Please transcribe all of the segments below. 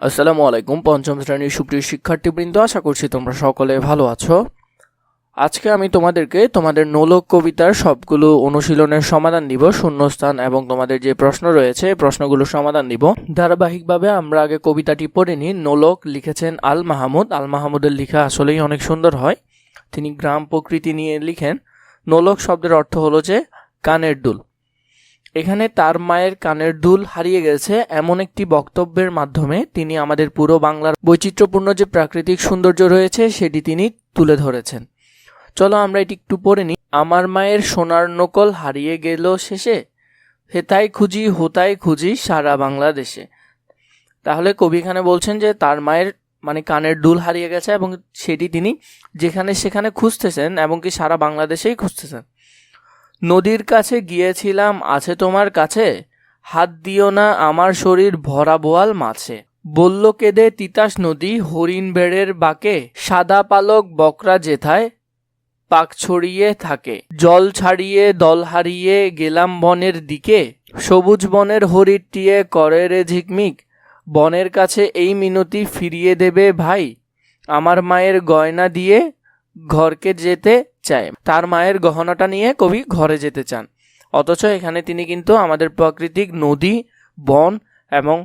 আসসালামু আলাইকুম, পঞ্চম শ্রেণির সুপ্রিয় শিক্ষার্থীবৃন্দ, আশা করছি তোমরা সকলে ভালো আছো। আজকে আমি তোমাদেরকে তোমাদের নোলক কবিতার সবগুলো অনুশীলনের সমাধান দিব, শূন্যস্থান এবং তোমাদের যে প্রশ্ন রয়েছে, এই প্রশ্নগুলোর সমাধান দিব। ধারাবাহিকভাবে আমরা আগে কবিতাটি পড়ে নিই। নোলক লিখেছেন আল মাহমুদ। আল মাহমুদের লেখা আসলেই অনেক সুন্দর হয়। তিনি গ্রাম প্রকৃতি নিয়ে লিখেন। নোলক শব্দের অর্থ হলো যে কানের দুল। এখানে তার মায়ের কানের দুল হারিয়ে গেছে এমন একটি বক্তব্যের মাধ্যমে তিনি আমাদের পুরো বাংলার বৈচিত্র্যপূর্ণ যে প্রাকৃতিক সৌন্দর্য রয়েছে সেটি তিনি তুলে ধরেছেন। চলো আমরা এটি একটু পড়ে নিই। আমার মায়ের সোনার নকল হারিয়ে গেল শেষে। হেতাই খুঁজি হোতাই খুঁজি সারা বাংলাদেশে। তাহলে কবি এখানে বলছেন যে তার মায়ের মানে কানের দুল হারিয়ে গেছে এবং সেটি তিনি যেখানে সেখানে খুঁজতেছেন এবং কি সারা বাংলাদেশেই খুঁজতেছেন। নদীর কাছে গিয়েছিলাম, আছে তোমার কাছে? হাত দিও না, আমার শরীর ভরা বোয়াল মাছে। বলল, কেঁদে তিতাস নদী, হরিণ বেড়ের বাকে, সাদা পালক বকরা জেথায় পাক ছড়িয়ে থাকে। জল ছাড়িয়ে, দল হারিয়ে গেলাম বনের দিকে। সবুজ বনের হরিটিয়ে করে রে ঝিকমিক। বনের কাছে এই মিনতি ফিরিয়ে দেবে ভাই। আমার মায়ের গয়না দিয়ে ঘরকে যেতে চায়। তার মায়ের গহনাটা নিয়ে কবি ঘরে যেতে চান। অথচ এখানে তিনি কিন্তু আমাদের প্রাকৃতিক নদী, বন এবং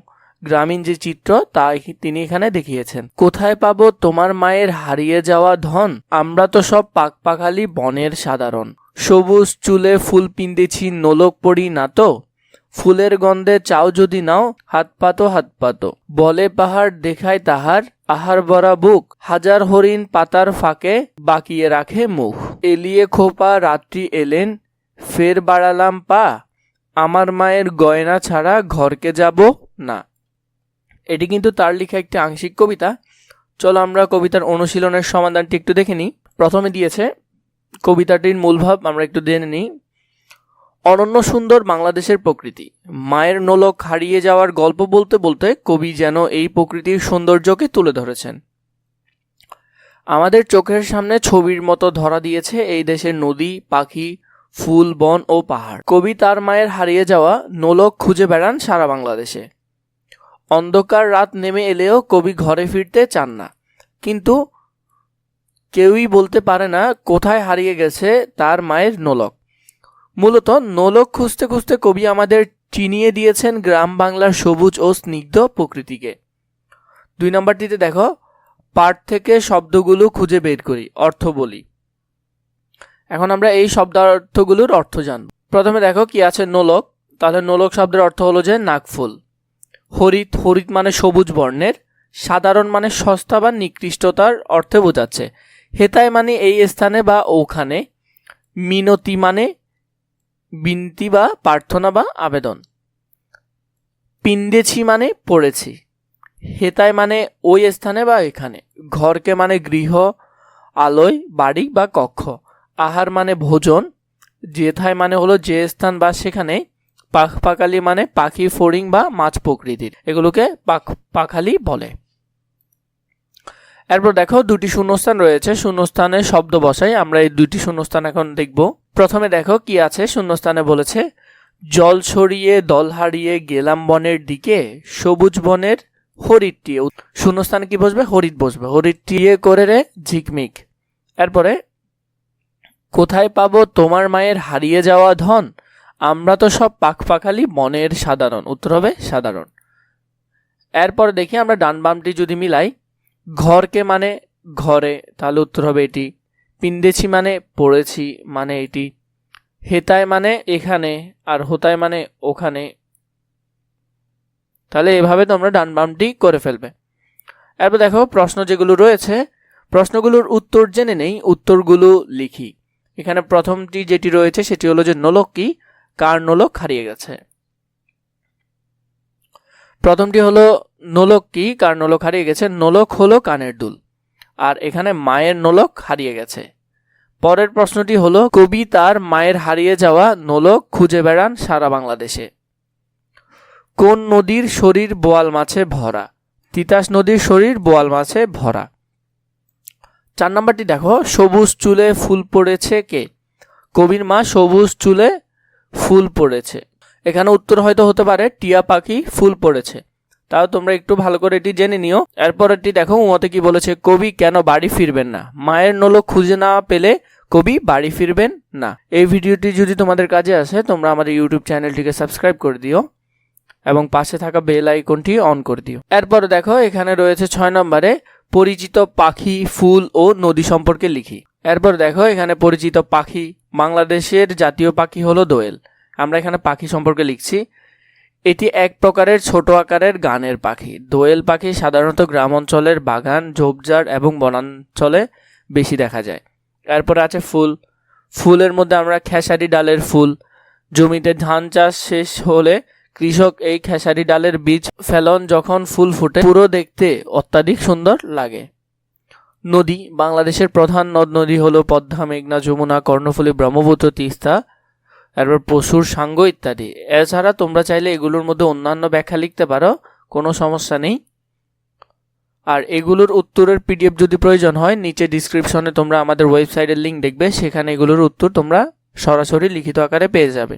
গ্রামীণ যে চিত্র তা তিনি এখানে দেখিয়েছেন। কোথায় পাবো তোমার মায়ের হারিয়ে যাওয়া ধন? আমরা তো সব পাকপাখালি বনের সাধারণ। সবুজ চুলে ফুল পিন্দেছি, নোলক পড়ি না তো? ফুলের গন্ধে চাও যদি নাও, হাত পাতো হাত পাতো। বলে পাহাড় দেখায় তাহার আহার ভরা বুক। হাজার হরিণ পাতার ফাঁকে বাকিয়ে রাখে মুখ। এলিয়ে খোপা রাত্রি এলেন, ফের বাড়ালাম পা। আমার মায়ের গয়না ছাড়া ঘরকে যাব না। এটি কিন্তু তার লেখা একটি আংশিক কবিতা। চলো আমরা কবিতার অনুশীলনের সমাধানটি একটু দেখে নিই। প্রথমে দিয়েছে কবিতাটির মূলভাব আমরা একটু জেনে নিই। অনন্য সুন্দর বাংলাদেশের প্রকৃতি। মায়ের নোলক হারিয়ে যাওয়ার গল্প বলতে বলতে কবি যেন এই প্রকৃতির সৌন্দর্যকে তুলে ধরেছেন। আমাদের চোখের সামনে ছবির মতো ধরা দিয়েছে এই দেশের নদী, পাখি, ফুল, বন ও পাহাড়। কবি তার মায়ের হারিয়ে যাওয়া নোলক খুঁজে বেড়ান সারা বাংলাদেশে। অন্ধকার রাত নেমে এলেও কবি ঘরে ফিরতে চান না। কিন্তু কেউই বলতে পারে না কোথায় হারিয়ে গেছে তার মায়ের নোলক। মূলত নোলক খুঁজতে খুঁজতে কবি আমাদের চিনিয়ে দিয়েছেন গ্রাম বাংলার সবুজ ও স্নিগ্ধ প্রকৃতিকে। দুই নম্বরটিতে দেখো, পাঠ থেকে শব্দগুলো খুঁজে বের করি, অর্থ বলি। এখন আমরা এই শব্দার্থগুলোর অর্থ জানব। প্রথমে দেখো কি আছে নোলক, তাহলে নোলক শব্দের অর্থ হলো যে নাকফুল হরিত হরিত মানে সবুজ বর্ণের, সাধারণ মানে সস্তা বা নিকৃষ্টতার অর্থে বোঝাচ্ছে। হেতায় মানে এই স্থানে বা ওখানে, মিনতি মানে বিনতি বা প্রার্থনা বা আবেদন। পিন্দেছি মানে পড়েছি। হেতায় মানে ওই স্থানে বা এখানে। ঘরকে মানে গৃহ, আলোয়, বাড়ি বা কক্ষ। আহার মানে ভোজন। যেথায় মানে হলো যে স্থান বা সেখানে। পাখ পাখালি মানে পাখি, ফড়িং বা মাছ প্রকৃতির। এগুলোকে পাখ, পাখালি বলে। এরপর দেখো দুটি শূন্যস্থান রয়েছে। শূন্যস্থানে শব্দ বসাই। আমরা এই দুটি শূন্যস্থান এখন দেখব। প্রথমে দেখো কি আছে, শূন্যস্থানে বলেছে, জল ছড়িয়ে দল হারিয়ে গেলাম বনের দিকে, সবুজ বনের হরিটটিয়ে শূন্যস্থানে কি বসবে? হরিট বসবে। হরিটটিয়ে করে রে ঝিকমিক। এরপরে, কোথায় পাবো তোমার মায়ের হারিয়ে যাওয়া ধন? আমরা তো সব পাখপাখালি মনের সাধারণ। উত্তর হবে, সাধারণ। এরপর দেখি আমরা ডান বামটি যদি মিলাই, ঘরকে মানে ঘরে। তাহলে উত্তর হবে এটি পিন্দেছি মানে পড়েছি মানে এটি। হেতায় মানে এখানে আর হোতায় মানে ওখানে। তাহলে এভাবে তোমরা ডান বামটি করে ফেলবে। এরপর দেখো প্রশ্ন যেগুলো রয়েছে, প্রশ্নগুলোর উত্তর জেনে নেই, উত্তরগুলো লিখি। এখানে প্রথমটি যেটি রয়েছে সেটি হলো যে নোলক কি? কার নোলক হারিয়ে গেছে? প্রথমটি হলো, নোলক কি? কার নোলক হারিয়ে গেছে? নোলক হলো কানের দুল। আর এখানে মায়ের নোলক হারিয়ে গেছে। পরের প্রশ্নটি হলো, কবি তার মায়ের হারিয়ে যাওয়া নোলক খুঁজে বেড়ান সারা বাংলাদেশে। কোন নদীর শরীর বোয়াল মাছে ভরা? তিতাস নদীর শরীর বোয়াল মাছে ভরা। চার নম্বরটি দেখো, সবুজ চুলে ফুল পড়েছে কে? কবির মা সবুজ চুলে ফুল পড়েছে। এখানে উত্তর হয়তো হতে পারে, টিয়া পাখি ফুল পড়েছে। তাও তোমরা একটু ভালো করে এটি জেনে নিও। এরপরেরটি দেখো, উমতে কি বলেছে, কবি কেন বাড়ি ফিরবেন না? মায়ের নোলক খুঁজে না পেলে কবি বাড়ি ফিরবেন না। এই ভিডিওটি যদি তোমাদের কাজে আসে, তোমরা আমাদের ইউটিউব চ্যানেলটিকে সাবস্ক্রাইব করে দিও এবং পাশে থাকা বেল আইকনটি অন করে দিও। এরপরে দেখো, এখানে রয়েছে ছয় নম্বরে, পরিচিত পাখি, ফুল ও নদী সম্পর্কে লিখি। এরপর দেখো, এখানে পরিচিত পাখি, বাংলাদেশের জাতীয় পাখি হলো দোয়েল। আমরা এখানে পাখি সম্পর্কে লিখছি। এটি এক প্রকারের ছোট আকারের গানের পাখি। দোয়েল পাখি সাধারণত গ্রাম অঞ্চলের বাগান, ঝোপঝাড় এবং বনাঞ্চলে বেশি দেখা যায়। এরপর আছে ফুল। ফুলের মধ্যে আমরা খেসারি ডালের ফুল। জমিতে ধান চাষ শেষ হলে কৃষক এই খেসারি ডালের বীজ ফেলন যখন ফুল ফুটে, পুরো দেখতে অত্যাধিক সুন্দর লাগে। নদী, বাংলাদেশের প্রধান নদ নদী হলো পদ্মা, মেঘনা, যমুনা, কর্ণফুলী, ব্রহ্মপুত্র, তিস্তা তারপর পশুর সাঙ্গ ইত্যাদি। এছাড়া তোমরা চাইলে এগুলোর মধ্যে অন্যান্য ব্যাখ্যা লিখতে পারো, কোনো সমস্যা নেই। আর এগুলোর উত্তরের পিডিএফ যদি প্রয়োজন হয়, নিচে ডিসক্রিপশনে তোমরা আমাদের ওয়েবসাইটের লিঙ্ক দেখবে, সেখানে এগুলোর উত্তর তোমরা সরাসরি লিখিত আকারে পেয়ে যাবে।